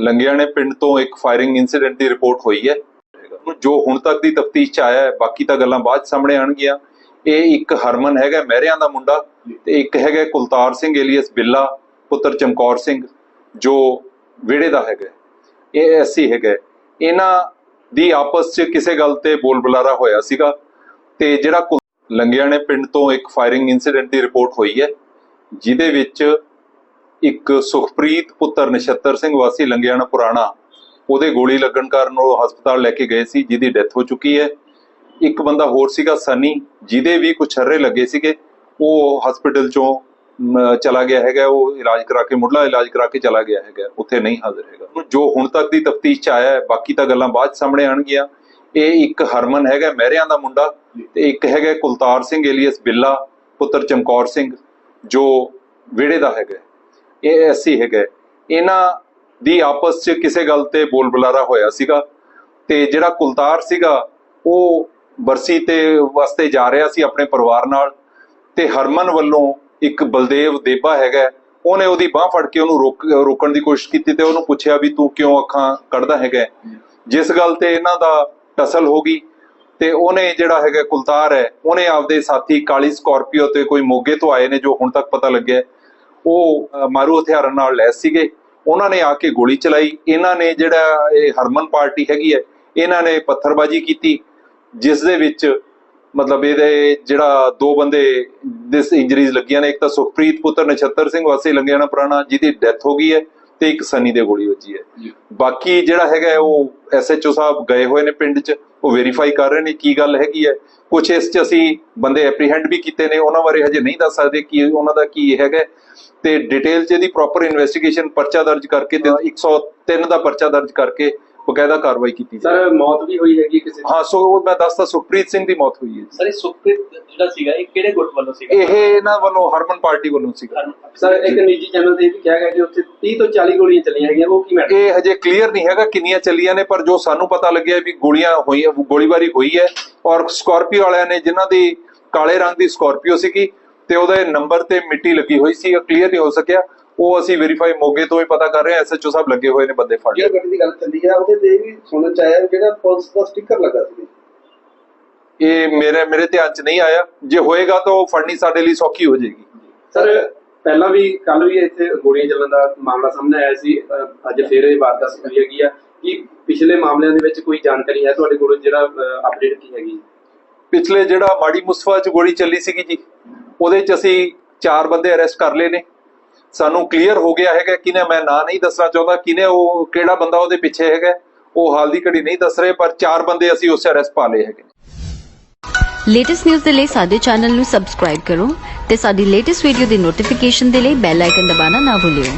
ਲੰਗਿਆਣੇ ਪਿੰਡ ਤੋਂ ਇੱਕ ਫਾਇਰਿੰਗ ਇਨਸੀਡੈਂਟ ਦੀ ਰਿਪੋਰਟ ਹੋਈ ਹੈ। ਜੋ ਹੁਣ ਤੱਕ ਦੀ ਤਫਤੀਸ਼ ਚ ਆਇਆ ਹੈ, ਬਾਕੀ ਤਾਂ ਗੱਲਾਂ ਬਾਅਦ ਸਾਹਮਣੇ ਆਣਗੀਆਂ ਇਹ ਇੱਕ ਹਰਮਨ ਹੈਗਾ, ਮਹਿਰਿਆਂ ਦਾ ਮੁੰਡਾ, ਤੇ ਇੱਕ ਹੈਗਾ ਕੁਲਤਾਰ ਸਿੰਘ ਏਲੀਅਸ ਬਿੱਲਾ, ਪੁੱਤਰ ਚਮਕੌਰ ਸਿੰਘ, ਜੋ ਵਿਹੜੇ ਦਾ ਹੈਗਾ ਇਹ ਐਸੀ ਹੈਗਾ ਇਹਨਾਂ ਦੀ ਆਪਸ 'ਚ ਕਿਸੇ ਗੱਲ ਤੇ ਬੋਲ ਬੁਲਾਰਾ ਹੋਇਆ ਸੀਗਾ, ਤੇ ਜਿਹੜਾ ਕੁਲ- ਲੰਗਿਆਣੇ ਪਿੰਡ ਤੋਂ ਇੱਕ ਫਾਇਰਿੰਗ ਇਨਸੀਡੈਂਟ ਦੀ ਰਿਪੋਰਟ ਹੋਈ ਹੈ, ਜਿਹਦੇ ਵਿੱਚ ਇੱਕ ਸੁਖਪ੍ਰੀਤ ਪੁੱਤਰ ਨਛੱਤਰ ਸਿੰਘ ਵਾਸੀ ਲੰਗਿਆਣਾ ਪੁਰਾਣਾ, ਉਹਦੇ ਗੋਲੀ ਲੱਗਣ ਕਾਰਨ ਉਹ ਹਸਪਤਾਲ ਲੈ ਕੇ ਗਏ ਸੀ, ਜਿਹਦੀ ਡੈਥ ਹੋ ਚੁੱਕੀ ਹੈ। ਇੱਕ ਬੰਦਾ ਹੋਰ ਸੀਗਾ ਸਨੀ, ਜਿਹਦੇ ਵੀ ਕੁਝ ਛਰਰੇ ਲੱਗੇ ਸੀਗੇ, ਉਹ ਹਸਪੀਟਲ ਚੋਂ ਚਲਾ ਗਿਆ ਹੈਗਾ, ਉਹ ਇਲਾਜ ਕਰਾ ਕੇ ਮੁੱਢਲਾ ਇਲਾਜ ਕਰਾ ਕੇ ਚਲਾ ਗਿਆ ਹੈਗਾ, ਉੱਥੇ ਨਹੀਂ ਹਾਜ਼ਰ ਹੈਗਾ। ਜੋ ਹੁਣ ਤੱਕ ਦੀ ਤਫਤੀਸ਼ ਚ ਆਇਆ ਹੈ, ਬਾਕੀ ਤਾਂ ਗੱਲਾਂ ਬਾਅਦ 'ਚ ਸਾਹਮਣੇ ਆਣਗੀਆਂ ਇਹ ਇੱਕ ਹਰਮਨ ਹੈਗਾ, ਮਹਿਰਿਆਂ ਦਾ ਮੁੰਡਾ, ਤੇ ਇੱਕ ਹੈਗਾ ਕੁਲਤਾਰ ਸਿੰਘ, ਏਲੀਅਸ ਬਿੱਲਾ, ਪੁੱਤਰ ਚਮਕੌਰ ਸਿੰਘ, ਜੋ ਵਿਹੜੇ ਦਾ ਹੈਗਾ ਇਹ ਐਸੀ ਹੈਗਾ। ਇਹਨਾਂ ਦੀ ਆਪਸ 'ਚ ਕਿਸੇ ਗੱਲ ਤੇ ਬੋਲ ਬੁਲਾਰਾ ਹੋਇਆ ਸੀਗਾ ਤੇ ਜਿਹੜਾ ਕੁਲਤਾਰ ਸੀਗਾ, ਉਹ ਬਰਸੀ ਤੇ ਵਾਸਤੇ ਜਾ ਰਿਹਾ ਸੀ ਆਪਣੇ ਪਰਿਵਾਰ ਨਾਲ ਤੇ ਹਰਮਨ ਵੱਲੋਂ ਇੱਕ ਬਲਦੇਵ ਦੇਬਾ ਹੈਗਾ, ਉਹਨੇ ਉਹਦੀ ਬਾਹ ਫੜ ਕੇ ਉਹਨੂੰ ਰੋਕ, ਰੋਕਣ ਦੀ ਕੋਸ਼ਿਸ਼ ਕੀਤੀ ਤੇ ਉਹਨੂੰ ਪੁੱਛਿਆ ਵੀ ਤੂੰ ਕਿਉਂ ਅੱਖਾਂ ਕੱਢਦਾ ਹੈਗਾ। ਜਿਸ ਗੱਲ ਤੇ ਇਹਨਾਂ ਦਾ ਟਸਲ ਹੋ ਗਈ ਤੇ ਉਹਨੇ ਜਿਹੜਾ ਹੈਗਾ ਕੁਲਤਾਰ ਹੈ, ਉਹਨੇ ਆਪਦੇ ਸਾਥੀ ਕਾਲੀ ਸਕਾਰਪੀਓ ਤੇ ਕੋਈ ਮੋਗੇ ਤੋਂ ਆਏ ਨੇ ਜੋ ਹੁਣ ਤੱਕ ਪਤਾ ਲੱਗਿਆ। ਉਹ ਮਾਰੂ ਹਥਿਆਰਾਂ ਨਾਲ ਲੈਸ ਸੀਗੇ। ਉਹਨਾਂ ਨੇ ਆ ਕੇ ਗੋਲੀ ਚਲਾਈ। ਇਹਨਾਂ ਨੇ ਜਿਹੜਾ ਇਹ ਹਰਮਨ ਪਾਰਟੀ ਹੈਗੀ ਹੈ, ਇਹਨਾਂ ਨੇ ਪੱਥਰਬਾਜ਼ੀ ਕੀਤੀ, ਜਿਸ ਦੇ ਵਿੱਚ ਮਤਲਬ ਇਹਦੇ ਜਿਹੜਾ ਦੋ ਬੰਦੇ ਦਿਸ ਇੰਜਰੀਜ਼ ਲੱਗੀਆਂ ਨੇ। ਇੱਕ ਤਾਂ ਸੁਖਪ੍ਰੀਤ ਪੁੱਤਰ ਨਛੱਤਰ ਸਿੰਘ ਵਾਸੀ ਲੰਗਿਆਣਾ ਪੁਰਾਣਾ, ਜਿਹਦੀ ਡੈਥ ਹੋ ਗਈ ਹੈ। ਤੇ ਇੱਕ ਸਨੀ ਦੇ ਗੋਲੀ ਵੱਜੀ ਹੈ। ਬਾਕੀ ਜਿਹੜਾ ਹੈਗਾ ਉਹ ਐਸਐਚਓ ਸਾਹਿਬ ਗਏ ਹੋਏ ਨੇ ਪਿੰਡ 'ਚ ਉਹ ਵੈਰੀਫਾਈ ਕਰ ਰਹੇ ਨੇ ਕੀ ਗੱਲ ਹੈਗੀ ਹੈ। ਕੁਝ ਇਸ 'ਚ ਅਸੀਂ ਬੰਦੇ ਐਪਰੀਹੈਂਡ ਵੀ ਕੀਤੇ ਨੇ ਉਹਨਾਂ ਬਾਰੇ ਹਜੇ ਨਹੀਂ ਦੱਸ ਸਕਦੇ ਕਿ ਉਹਨਾਂ ਦਾ ਕੀ ਹੈਗਾ। ਤੇ ਡਿਟੇਲ 'ਚ ਇਹਦੀ ਪ੍ਰੋਪਰ ਇਨਵੈਸਟੀਗੇਸ਼ਨ ਪਰਚਾ ਦਰਜ ਕਰਕੇ ਤੇ 103 ਦਾ ਪਰਚਾ ਦਰਜ ਕਰਕੇ ਬਕਾਇਦਾ ਕਾਰਵਾਈ ਕੀਤੀ ਜਾਏ ਸਰ ਮੌਤ ਵੀ ਹੋਈ ਹੈਗੀ ਕਿਸੇ ਦੀ? ਹਾਂ ਸੋ ਉਹ ਮੈਂ ਦੱਸਦਾ ਸੁਖਪ੍ਰੀਤ ਸਿੰਘ ਦੀ ਮੌਤ ਹੋਈ ਹੈ ਸਰ ਇਹ ਸੁਖਪ੍ਰੀਤ ਜਿਹੜਾ ਸੀਗਾ ਇਹ ਕਿਹੜੇ ਗੁੱਟ ਵੱਲੋਂ ਸੀਗਾ? ਇਹ ਇਹਨਾਂ ਵੱਲੋਂ ਹਰਮਨ ਪਾਰਟੀ ਵੱਲੋਂ ਸੀਗਾ। ਸਰ ਇੱਕ ਨਿੱਜੀ ਚੈਨਲ ਤੇ ਇਹ ਵੀ ਕਿਹਾ ਗਿਆ ਕਿ ਉੱਥੇ 30 ਤੋਂ 40 ਗੋਲੀਆਂ ਚੱਲੀਆਂ ਹੈਗੀਆਂ ਉਹ ਕੀ ਮੈਟਰ ਇਹ ਹਜੇ ਕਲੀਅਰ ਨਹੀਂ ਹੈਗਾ ਕਿੰਨੀਆਂ ਚੱਲੀਆਂ ਨੇ ਪਰ ਜੋ ਸਾਨੂੰ ਪਤਾ ਲੱਗਿਆ ਵੀ ਗੋਲੀਆਂ ਹੋਈਆਂ ਗੋਲੀਬਾਰੀ ਹੋਈ ਹੈ ਔਰ ਸਕਾਰਪੀਓ ਵਾਲਿਆਂ ਨੇ ਜਿਨ੍ਹਾਂ ਦੀ ਕਾਲੇ ਰੰਗ ਦੀ ਸਕਾਰਪੀਓ ਸੀਗੀ ਤੇ ਉਹਦੇ ਨੰਬਰ ਤੇ ਮਿੱਟੀ ਲੱਗੀ ਹੋਈ ਸੀ ਕਲੀਅਰ ਨਹੀਂ ਹੋ ਸਕਿਆ। ਉਹ ਅਸੀਂ ਵੈਰੀਫਾਈ ਮੋਗੇ ਤੋਂ ਹੀ ਪਤਾ ਕਰ ਰਹੇ ਹਾਂ ਐਸਐਚਓ ਸਾਹਿਬ ਲੱਗੇ ਹੋਏ ਨੇ ਬੰਦੇ ਫੜ ਜਿਹੜਾ ਗੱਡੀ ਦੀ ਗੱਲ ਚੱਲੀ ਆ ਉਹਦੇ ਤੇ ਵੀ ਸੁਣਨ ਚ ਆਇਆ ਜਿਹੜਾ ਪੁਲਿਸ ਦਾ ਸਟicker ਲੱਗਾ ਸੀ। ਇਹ ਮੇਰੇ ਮੇਰੇ ਧਿਆਨ 'ਚ ਨਹੀਂ ਆਇਆ। ਜੇ ਹੋਏਗਾ ਤਾਂ ਉਹ ਫੜਨੀ ਸਾਡੇ ਲਈ ਸੌਖੀ ਹੋ ਜਾਏਗੀ। ਸਰ ਪਹਿਲਾਂ ਵੀ ਕੱਲ ਵੀ ਇੱਥੇ ਗੋਲੀਆਂ ਚੱਲਣ ਦਾ ਮਾਮਲਾ ਸਾਹਮਣੇ ਆਇਆ ਸੀ। ਅੱਜ ਫੇਰ ਇਹ ਵਾਰਦਾਤ ਹੋਈ ਹੈਗੀ ਆ। ਕਿ ਪਿਛਲੇ ਮਾਮਲਿਆਂ ਦੇ ਵਿੱਚ ਕੋਈ ਜਾਣਕਾਰੀ ਹੈ ਤੁਹਾਡੇ ਕੋਲ ਜਿਹੜਾ ਅਪਡੇਟ ਕੀ ਹੈਗੀ? ਪਿਛਲੇ ਜਿਹੜਾ ਮਾੜੀ ਮੁਸਫਾ 'ਚ ਗੋਲੀ ਚੱਲੀ ਸੀਗੀ ਜੀ ਉਹਦੇ 'ਚ ਅਸੀਂ ਚਾਰ ਬੰਦੇ ਅਰੈਸਟ ਕਰ ਲਏ ਨੇ। ਸਾਨੂੰ ਕਲੀਅਰ ਹੋ ਗਿਆ ਹੈਗਾ ਕਿਨੇ ਮੈਂ ਨਾਂ ਨਹੀਂ ਦੱਸਣਾ ਚਾਹੁੰਦਾ ਕਿਨੇ ਉਹ, ਕਿਹੜਾ ਬੰਦਾ ਉਹਦੇ ਪਿੱਛੇ ਹੈਗਾ, ਉਹ ਹਾਲ ਦੀ ਘੜੀ ਨਹੀਂ ਦੱਸ ਰਹੇ, ਪਰ ਚਾਰ ਬੰਦੇ ਅਸੀਂ ਉਸ ਅਰੈਸਟ ਪਾ ਲਏ ਹੈਗੇ। ਲੇਟੈਸਟ ਨਿਊਜ਼ ਦੇ ਲਈ ਸਾਡੇ ਚੈਨਲ ਨੂੰ ਸਬਸਕ੍ਰਾਈਬ ਕਰੋ ਤੇ ਸਾਡੀ ਲੇਟੈਸਟ ਵੀਡੀਓ ਦੀ ਨੋਟੀਫਿਕੇਸ਼ਨ ਦੇ ਲਈ ਬੈਲ ਆਈਕਨ ਦਬਾਉਣਾ ਨਾ ਭੁੱਲਿਓ।